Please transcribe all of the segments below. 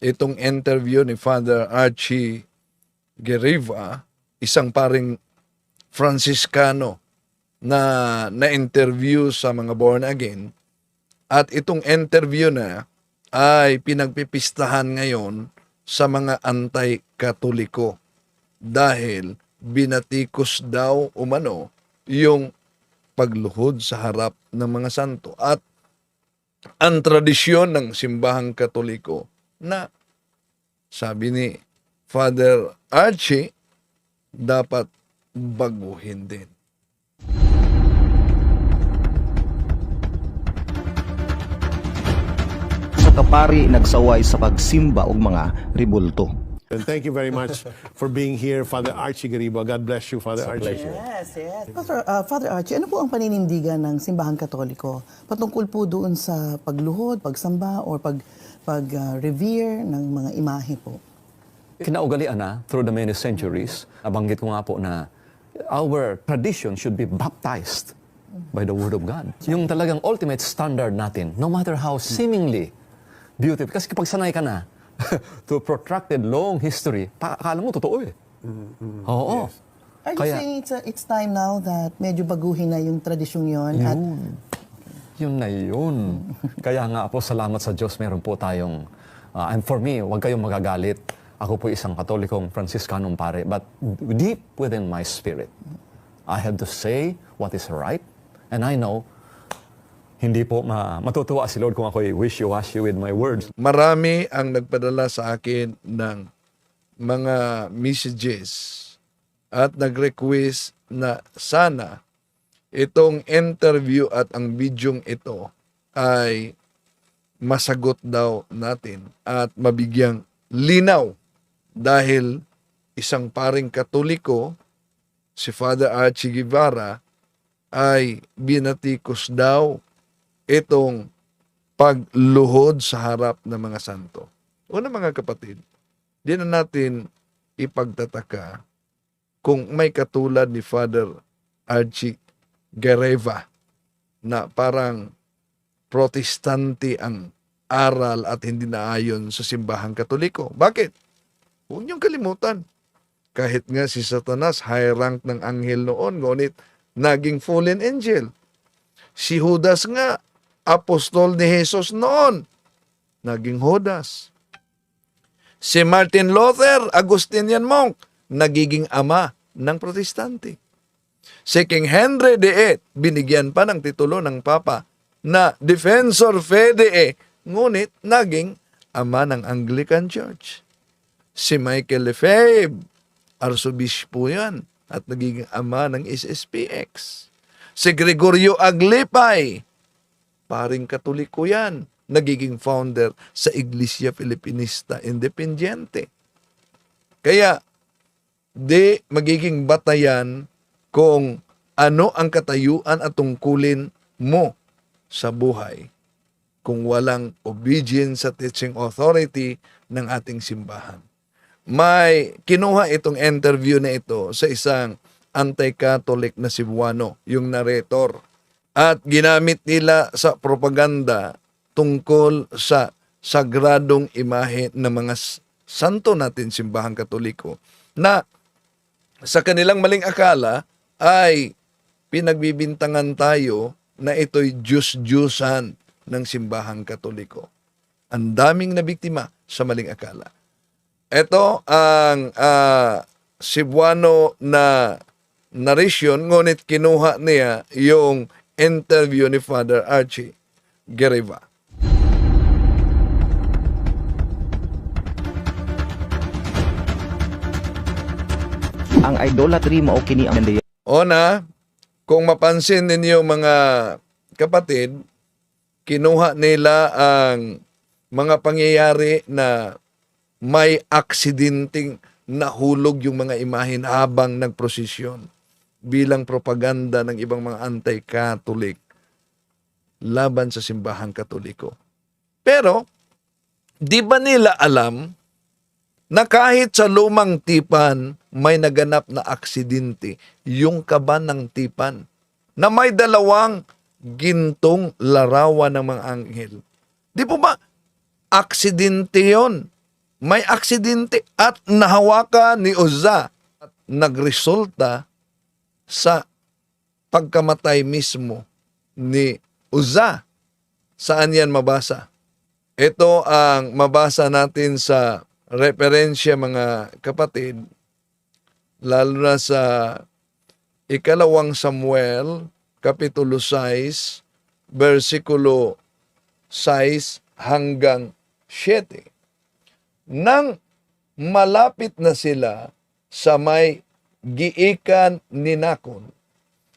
itong interview ni Father Archie Gueriva, isang paring Franciscano na na-interview sa mga born again. At itong interview na ay pinagpipistahan ngayon sa mga anti-katoliko dahil binatikos daw umano yung pagluhod sa harap ng mga santo at ang tradisyon ng simbahang katoliko na sabi ni Father Archie dapat baguhin din. sa kapari nagsaway sa pagsimba og mga ribulto. And thank you very much for being here, Father Archie Gariba. God bless you, Father Archie. Yes, yes. Pastor, uh, Father Archie, ano po ang paninindigan ng Simbahan Katoliko patungkol po doon sa pagluhod, pagsamba, or pag, pag-revere ng mga imahe po? Kinaugalian na through the many centuries, nabanggit ko nga po na our tradition should be baptized by the Word of God. Yung talagang ultimate standard natin, no matter how seemingly beautiful. Kasi kapag sanay ka na to protracted long history, pa- akala mo totoo eh. Oo. Are you Kaya- saying it's, uh, it's time now that medyo baguhin na yung tradisyong yon at Yun na yun. Kaya nga po, salamat sa Diyos, meron po tayong, uh, and for me, huwag kayong magagalit. Ako po isang katolikong Franciscanong pare, but deep within my spirit, I have to say what is right, and I know, hindi po ma matutuwa si Lord kung ako'y wishy-washy with my words. Marami ang nagpadala sa akin ng mga messages at nag-request na sana itong interview at ang bidyong ito ay masagot daw natin at mabigyang linaw dahil isang paring katoliko, si Father Archie Guevara, ay binatikos daw itong pagluhod sa harap ng mga santo. Una mga kapatid, di na natin ipagtataka kung may katulad ni Father Archie Guerreva na parang protestante ang aral at hindi naayon sa simbahang katoliko. Bakit? Huwag niyong kalimutan. Kahit nga si Satanas, high rank ng anghel noon, ngunit naging fallen angel. Si Judas nga, apostol ni Jesus noon, naging Judas. Si Martin Luther, Agustinian monk, nagiging ama ng protestante. Si King Henry VIII, binigyan pa ng titulo ng Papa na Defensor Fidei, ngunit naging ama ng Anglican Church. Si Michael Lefebvre, arsobispo yan at nagiging ama ng SSPX. Si Gregorio Aglipay, paring katoliko yan, nagiging founder sa Iglesia Filipinista Independiente. Kaya, di magiging batayan kung ano ang katayuan at tungkulin mo sa buhay kung walang obedience sa teaching authority ng ating simbahan. May kinuha itong interview na ito sa isang anti-Catholic na Cebuano, yung narrator. At ginamit nila sa propaganda tungkol sa sagradong imahe ng mga santo natin simbahang katoliko na sa kanilang maling akala ay pinagbibintangan tayo na ito'y Diyos-Diyusan ng simbahang katoliko. Ang daming nabiktima sa maling akala. Ito ang ah, Cebuano na narration, ngunit kinuha niya yung interview ni Father Archie Guerreva. Ang idolatry mao kini ang Ona, kung mapansin ninyo mga kapatid, kinuha nila ang mga pangyayari na may aksidenteng nahulog yung mga imahin habang nagprosesyon bilang propaganda ng ibang mga anti-Catholic laban sa simbahang katoliko. Pero, di ba nila alam na kahit sa lumang tipan may naganap na aksidente, yung kaban ng tipan, na may dalawang gintong larawan ng mga anghel. Di po ba, aksidente yon may aksidente at nahawakan ni Uza at nagresulta sa pagkamatay mismo ni Uza. Saan yan mabasa? Ito ang mabasa natin sa referensya mga kapatid, lalo na sa ikalawang Samuel, Kapitulo 6, versikulo 6 hanggang 7. Nang malapit na sila sa may giikan ni Nakon,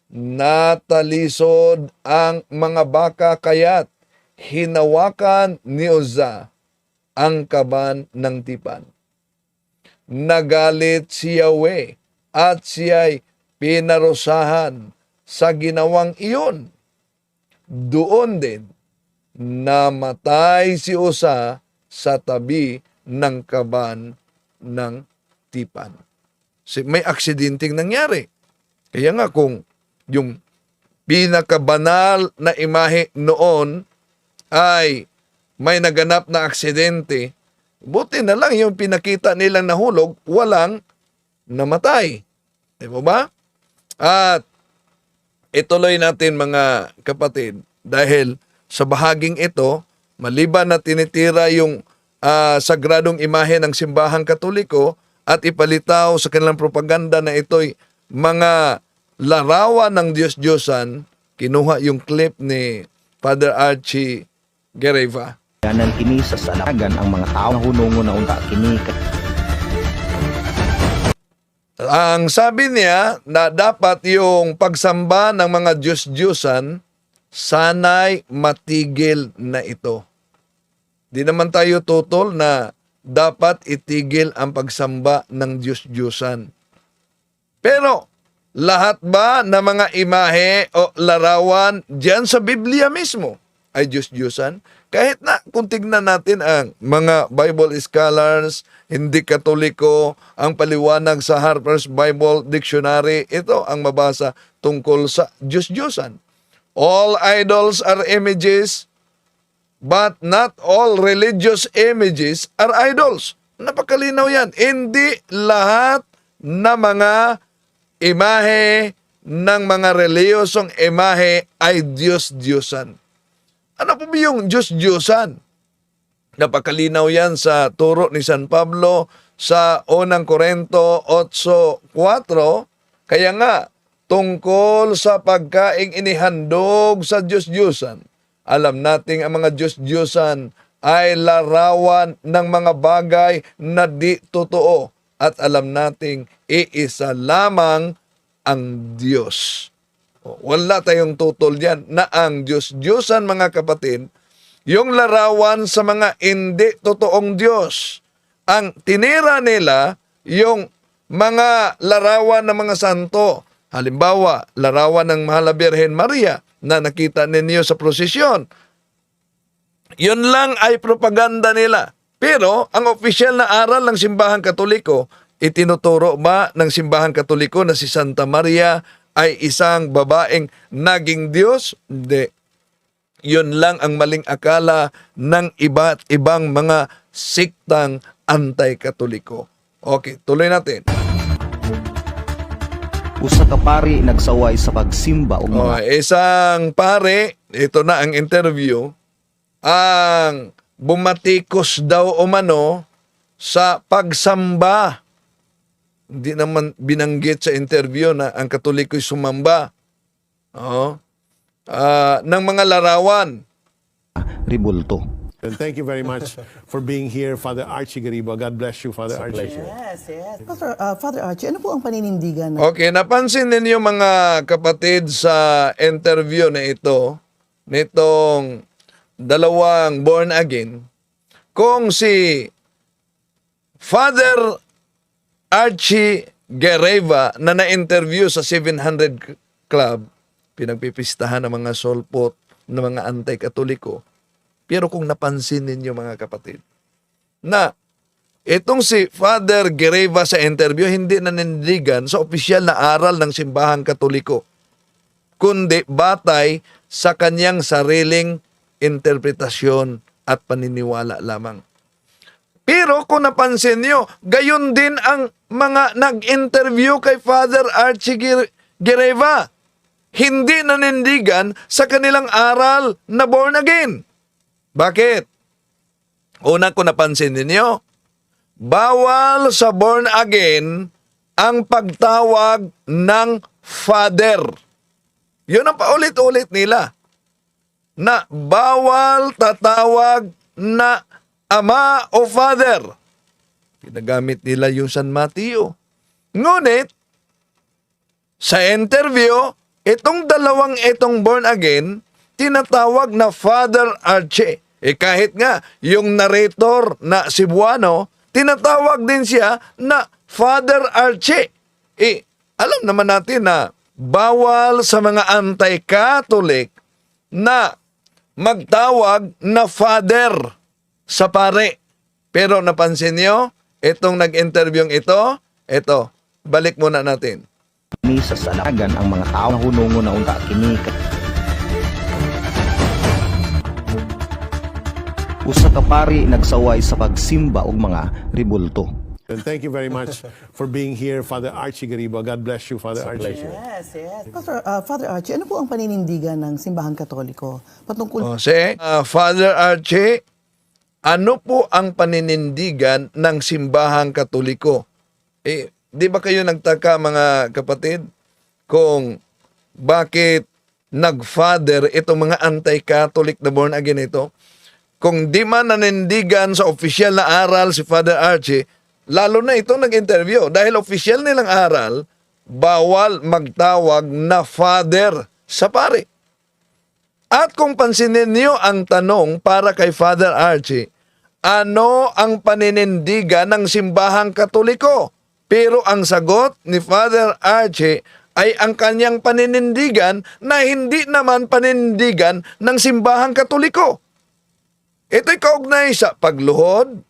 natalisod ang mga baka kaya't hinawakan ni Uza ang kaban ng tipan. Nagalit si Yahweh at siya'y pinarusahan sa ginawang iyon. Doon din namatay si Usa sa tabi ng kaban ng tipan. May aksidenteng nangyari. Kaya nga kung yung pinakabanal na imahe noon ay may naganap na aksidente, buti na lang yung pinakita nilang nahulog, walang namatay. Di ba ba? At ituloy natin mga kapatid dahil sa bahaging ito, maliban na tinitira yung ah, sagradong imahe ng simbahang katoliko at ipalitaw sa kanilang propaganda na ito'y mga larawan ng Diyos-Diyosan, kinuha yung clip ni Father Archie Guerreva. Yanan kini sa salagan ang mga tao na hunungo na unta kini Ang sabi niya na dapat yung pagsamba ng mga Diyos-Diyosan, sanay matigil na ito. Di naman tayo tutol na dapat itigil ang pagsamba ng Diyos-Diyosan. Pero, lahat ba na mga imahe o larawan diyan sa Biblia mismo ay Diyos-Diyosan? Kahit na kung tignan natin ang mga Bible scholars, hindi katoliko, ang paliwanag sa Harper's Bible Dictionary, ito ang mabasa tungkol sa Diyos-Diyosan. All idols are images, but not all religious images are idols. Napakalinaw yan. Hindi lahat na mga imahe ng mga reliyosong imahe ay Diyos-Diyosan. Ano po ba yung Diyos-Diyosan? Napakalinaw yan sa turo ni San Pablo sa unang Korento 8.4. Kaya nga, tungkol sa pagkaing inihandog sa Diyos-Diyosan, alam nating ang mga Diyos-Diyosan ay larawan ng mga bagay na di totoo at alam nating iisa lamang ang Diyos. Wala tayong tutol diyan na ang Diyos-Diyosan mga kapatid, yung larawan sa mga hindi totoong Diyos. Ang tinira nila yung mga larawan ng mga santo. Halimbawa, larawan ng Mahal na Birhen Maria na nakita ninyo sa prosesyon. Yun lang ay propaganda nila. Pero ang opisyal na aral ng Simbahang Katoliko, itinuturo ba ng Simbahang Katoliko na si Santa Maria ay isang babaeng naging Diyos? Hindi. Yun lang ang maling akala ng iba't ibang mga siktang anti-katoliko. Okay, tuloy natin. usa ka pari nagsaway sa pagsimba og mga Oh, isang pare, ito na ang interview, ang bumatikos daw umano sa pagsamba. Hindi naman binanggit sa interview na ang katoliko'y sumamba. Oo. Ah, ng mga larawan. ribulto. And thank you very much for being here, Father Archie Gariba. God bless you, Father Archie. Yes, yes. Pastor, uh, Father Archie, ano po ang paninindigan ng Okay, napansin ninyo mga kapatid sa interview na ito, nitong dalawang born again, kung si Father Archie Guerreva na na-interview sa 700 Club, pinagpipistahan ng mga solpot ng mga anti-katoliko. Pero kung napansin ninyo mga kapatid, na Itong si Father Guerreva sa interview, hindi nanindigan sa opisyal na aral ng simbahang katoliko, kundi batay sa kanyang sariling interpretasyon at paniniwala lamang. Pero kung napansin nyo, gayon din ang mga nag-interview kay Father Archie Gireva. Hindi nanindigan sa kanilang aral na born again. Bakit? Una ko napansin ninyo, bawal sa born again ang pagtawag ng Father. Yun ang paulit-ulit nila na bawal tatawag na ama o father. Ginagamit nila yung San Mateo. Ngunit, sa interview, itong dalawang itong born again, tinatawag na Father Archie. Eh kahit nga, yung narrator na Cebuano, tinatawag din siya na Father Archie. Eh, alam naman natin na bawal sa mga anti-Catholic na magtawag na father sa pare. Pero napansin niyo, itong nag-interviewing ito, ito, balik muna natin. Ni sa salagan ang mga tao na hunungo na unta kini Usa ka pari nagsaway sa pagsimba og mga ribulto. And thank you very much for being here, Father Archie Gariba. God bless you, Father Archie. Yes, yes. Pastor, uh, Father Archie, ano po ang paninindigan ng simbahan katoliko patungkol O, si uh, Father Archie, ano po ang paninindigan ng simbahang katoliko? Eh, di ba kayo nagtaka mga kapatid kung bakit nag-father itong mga anti-Catholic na born again ito? Kung di man nanindigan sa opisyal na aral si Father Archie, lalo na ito nag-interview. Dahil opisyal nilang aral, bawal magtawag na father sa pare. At kung pansinin niyo ang tanong para kay Father Archie, ano ang paninindigan ng simbahang katoliko? Pero ang sagot ni Father Archie ay ang kanyang paninindigan na hindi naman paninindigan ng simbahang katoliko. Ito'y kaugnay sa pagluhod,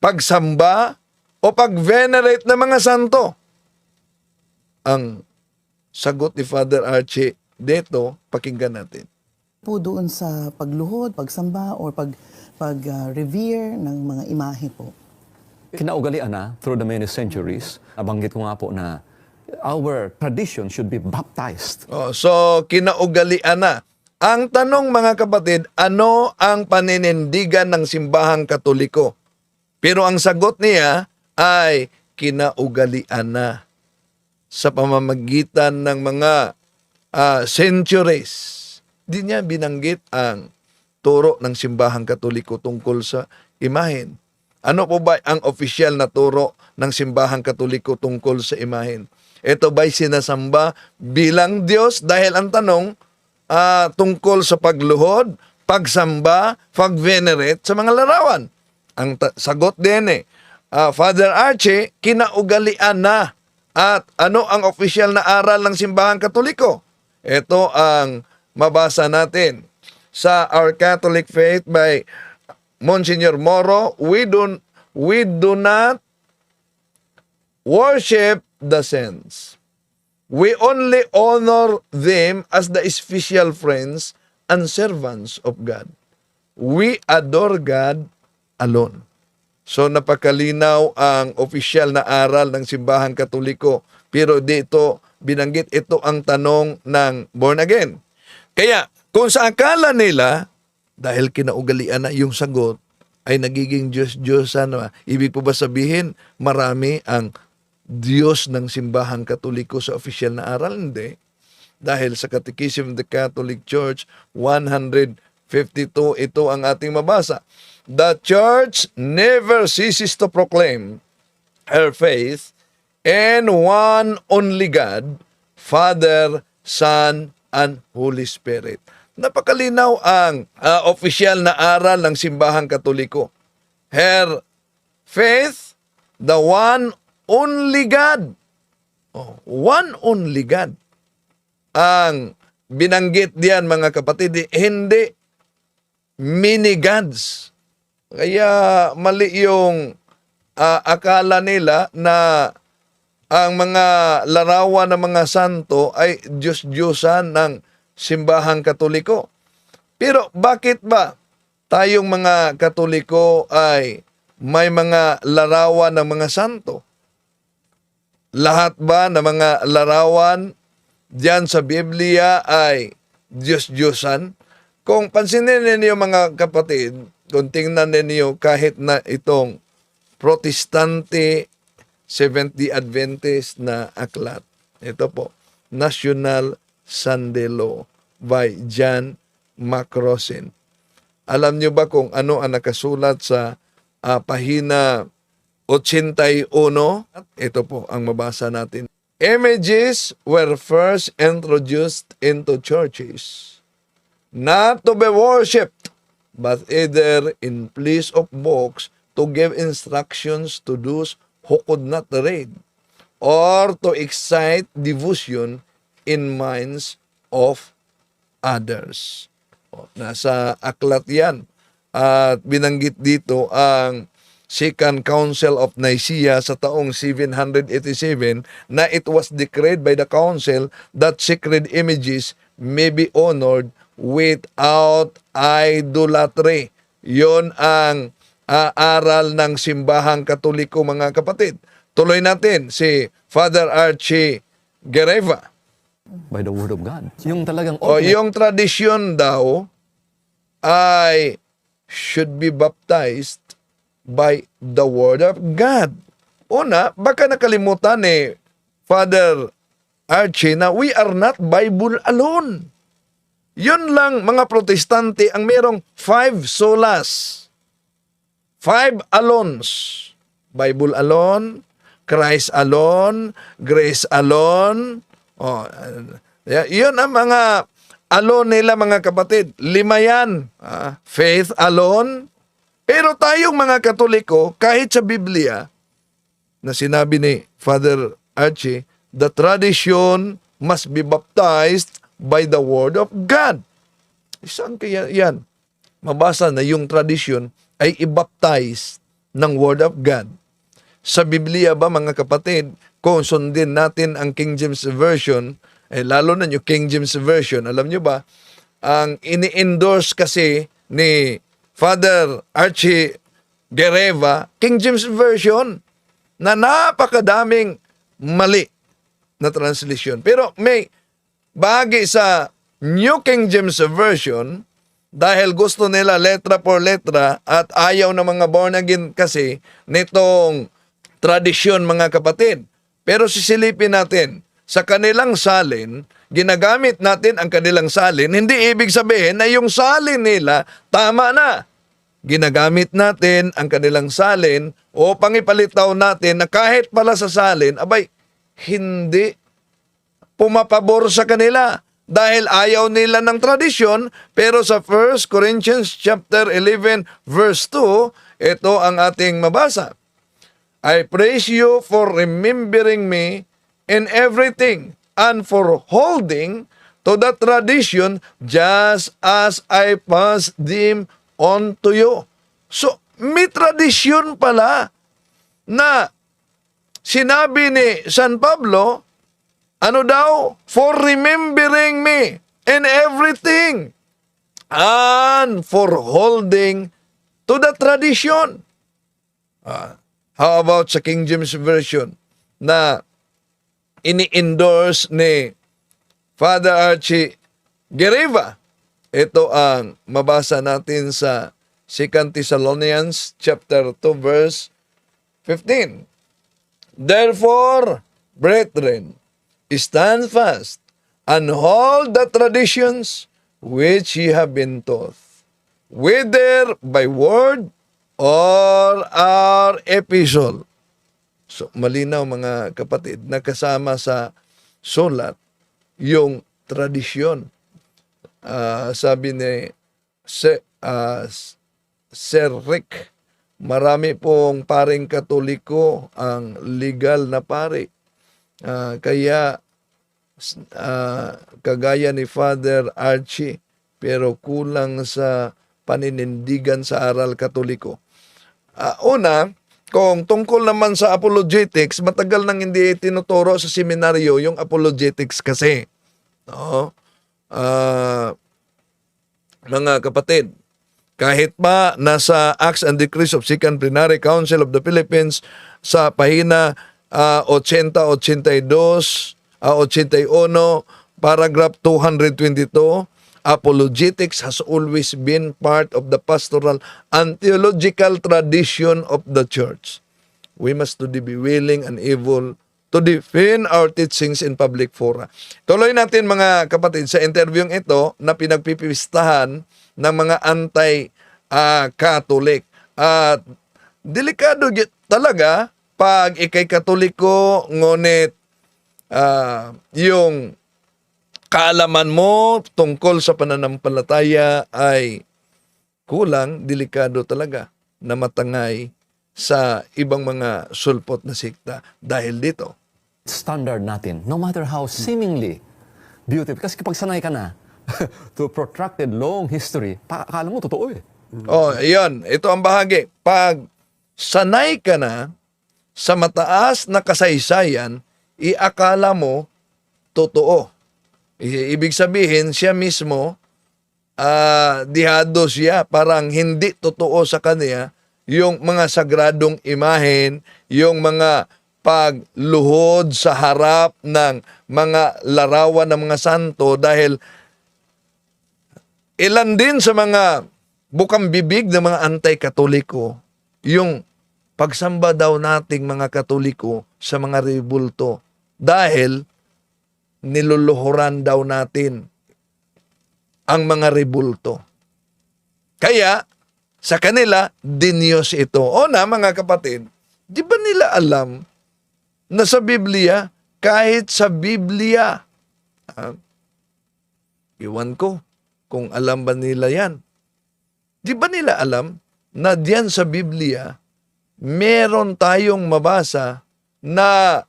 pagsamba, o pag-venerate ng mga santo. Ang sagot ni Father Archie dito, pakinggan natin. po doon sa pagluhod, pagsamba, or pag, pag-revere ng mga imahe po? Kinaugalian na through the many centuries. Nabanggit ko nga po na our tradition should be baptized. Oh, so, kinaugalian na. Ang tanong mga kapatid, ano ang paninindigan ng simbahang katoliko? Pero ang sagot niya ay kinaugalian na sa pamamagitan ng mga ah, centuries. Di niya binanggit ang turo ng simbahang katoliko tungkol sa imahen. Ano po ba ang opisyal na turo ng simbahang katoliko tungkol sa imahen? Ito ba'y sinasamba bilang Diyos? Dahil ang tanong ah, tungkol sa pagluhod, pagsamba, pag-venerate sa mga larawan. Ang sagot din eh, ah, Father Archie, kinaugalian na. At ano ang opisyal na aral ng simbahang katoliko? Ito ang mabasa natin sa Our Catholic Faith by Monsignor Moro. We do, we do not worship the saints. We only honor them as the special friends and servants of God. We adore God alone. So napakalinaw ang opisyal na aral ng simbahan katoliko. Pero dito binanggit ito ang tanong ng born again. Kaya kung sa akala nila, dahil kinaugalian na yung sagot, ay nagiging Diyos-Diyosan na. Ibig po ba sabihin, marami ang Diyos ng simbahang katoliko sa opisyal na aral? Hindi. Dahil sa Catechism of the Catholic Church, 152, ito ang ating mabasa. The Church never ceases to proclaim her faith in one only God, Father, Son, and Holy Spirit. Napakalinaw ang ah, opisyal na aral ng simbahang katoliko. Her faith, the one only God. Oh, one only God. Ang binanggit diyan mga kapatid, hindi mini gods. Kaya mali yung ah, akala nila na ang mga larawan ng mga santo ay Diyos-Diyosan ng simbahang katoliko. Pero bakit ba tayong mga katoliko ay may mga larawan ng mga santo? Lahat ba ng mga larawan diyan sa Biblia ay Diyos-Diyosan? Kung pansinin ninyo mga kapatid, kung tingnan ninyo kahit na itong Protestante Seventh-day Adventist na aklat. Ito po, National Sunday Law by John Macrosin. Alam niyo ba kung ano ang nakasulat sa ah, pahina 81? Ito po ang mabasa natin. Images were first introduced into churches, not to be worshipped, but either in place of books to give instructions to those who could not read, or to excite devotion in minds of others. Nasa aklat yan. At binanggit dito ang Second Council of Nicaea sa taong 787 na it was decreed by the council that sacred images may be honored without idolatry. Yon ang ah, aral ng simbahang katoliko mga kapatid. Tuloy natin si Father Archie Gereva. By the word of God. Yung talagang O yung tradisyon daw ay should be baptized by the word of God. Una, baka nakalimutan ni Father Archie na we are not Bible alone. Yun lang mga protestante ang merong five solas. Five alones. Bible alone, Christ alone, grace alone. Oh, uh, y- yun ang mga alone nila mga kapatid. Lima yan. Ah, faith alone. Pero tayong mga katoliko, kahit sa Biblia, na sinabi ni Father Archie, the tradition must be baptized by the word of God. Saan kaya yan? Mabasa na yung tradition ay i-baptize ng word of God. Sa Biblia ba mga kapatid, kung sundin natin ang King James Version, eh, lalo na yung King James Version, alam nyo ba, ang ini-endorse kasi ni Father Archie Gereva, King James Version, na napakadaming mali na translation. Pero may bahagi sa New King James Version, dahil gusto nila letra por letra at ayaw ng mga born again kasi nitong tradisyon mga kapatid. Pero sisilipin natin, sa kanilang salin, ginagamit natin ang kanilang salin, hindi ibig sabihin na yung salin nila tama na. Ginagamit natin ang kanilang salin o pangipalitaw natin na kahit pala sa salin, abay, hindi pumapabor sa kanila dahil ayaw nila ng tradisyon pero sa 1 Corinthians chapter 11 verse 2 ito ang ating mabasa I praise you for remembering me in everything and for holding to the tradition just as I passed them on to you. So, may tradisyon pala na sinabi ni San Pablo, ano daw? For remembering me in everything and for holding to the tradition. Ah, how about sa King James Version na ini-endorse ni Father Archie Gereva? Ito ang mabasa natin sa 2 Thessalonians chapter 2 verse 15. Therefore, brethren, stand fast and hold the traditions which ye have been taught, whether by word or our epistle. So, malinaw mga kapatid, nakasama sa sulat yung tradisyon. Ah, sabi ni Se, ah, Sir Rick, marami pong paring katoliko ang legal na pari. Ah, kaya ah, kagaya ni Father Archie, pero kulang sa paninindigan sa aral katoliko. Ah, una, kung tungkol naman sa apologetics, matagal nang hindi tinuturo sa seminaryo yung apologetics kasi. No? Ah, mga kapatid, kahit pa nasa Acts and Decrees of Second Plenary Council of the Philippines sa pahina ah, 80-82, ah, 81, paragraph 222, apologetics has always been part of the pastoral and theological tradition of the church. We must to be willing and able to defend our teachings in public fora. Tuloy natin mga kapatid sa interviewing ito na pinagpipistahan ng mga anti-Catholic. At delikado talaga pag ikay katoliko ngunit ah, yung kaalaman mo tungkol sa pananampalataya ay kulang, delikado talaga na matangay sa ibang mga sulpot na sikta dahil dito. standard natin, no matter how seemingly beautiful. Kasi kapag sanay ka na to protracted long history, akala mo totoo eh. Oh, ayun. Ito ang bahagi. Pag sanay ka na sa mataas na kasaysayan, iakala mo totoo. I- Ibig sabihin, siya mismo, ah, dihado siya. Parang hindi totoo sa kanya yung mga sagradong imahen, yung mga pagluhod sa harap ng mga larawan ng mga santo dahil ilan din sa mga bukang bibig ng mga anti-katoliko yung pagsamba daw nating mga katoliko sa mga rebulto dahil niluluhuran daw natin ang mga rebulto. Kaya, sa kanila, dinyos ito. O na, mga kapatid, di ba nila alam na sa Biblia, kahit sa Biblia, ah, iwan ko kung alam ba nila yan. Di ba nila alam na diyan sa Biblia, meron tayong mabasa na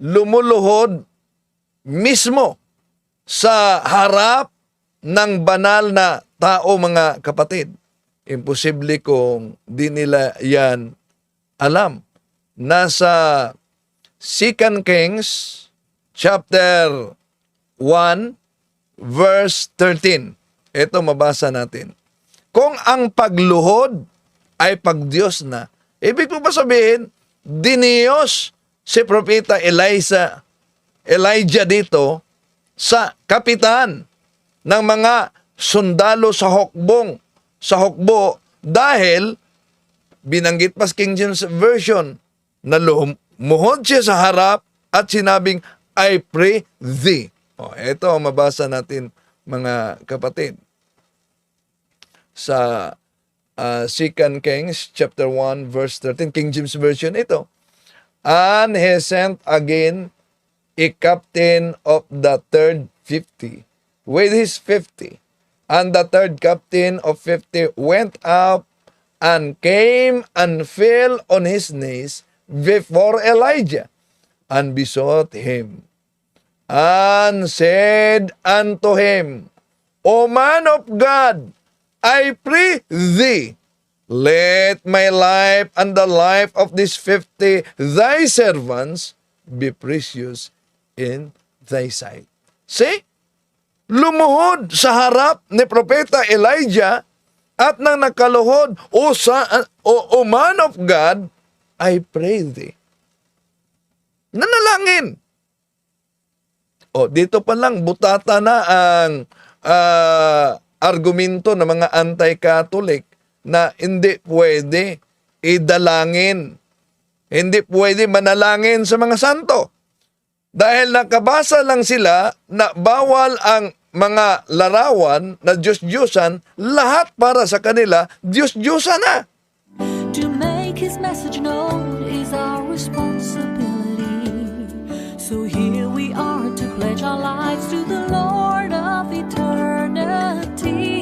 lumuluhod mismo sa harap ng banal na tao mga kapatid. Imposible kung di nila yan alam. Nasa 2 Kings chapter 1 verse 13. Ito mabasa natin. Kung ang pagluhod ay pagdiyos na, ibig mo ba sabihin, diniyos si Propeta Eliza, Elijah dito sa kapitan ng mga sundalo sa hukbong, sa hukbo, dahil binanggit pa King James Version na lumuhod siya sa harap at sinabing, I pray thee. O, ito mabasa natin mga kapatid. Sa uh, 2 Kings chapter 1 verse 13, King James Version ito. And he sent again a captain of the third fifty with his fifty. And the third captain of fifty went up and came and fell on his knees before Elijah and besought him and said unto him, O man of God, I pray thee, let my life and the life of these fifty thy servants be precious in thy sight. See? Lumuhod sa harap ni Propeta Elijah at nang nakaluhod, O, sa, o, o man of God, I pray thee. Nanalangin. O, dito pa lang, butata na ang ah, argumento ng mga anti-Catholic na hindi pwede idalangin. Hindi pwede manalangin sa mga santo. Dahil nakabasa lang sila na bawal ang mga larawan na Diyos-Diyosan, lahat para sa kanila, Diyos-Diyosan na. To make his message known is our responsibility. So here we are to pledge our lives to the Lord of eternity.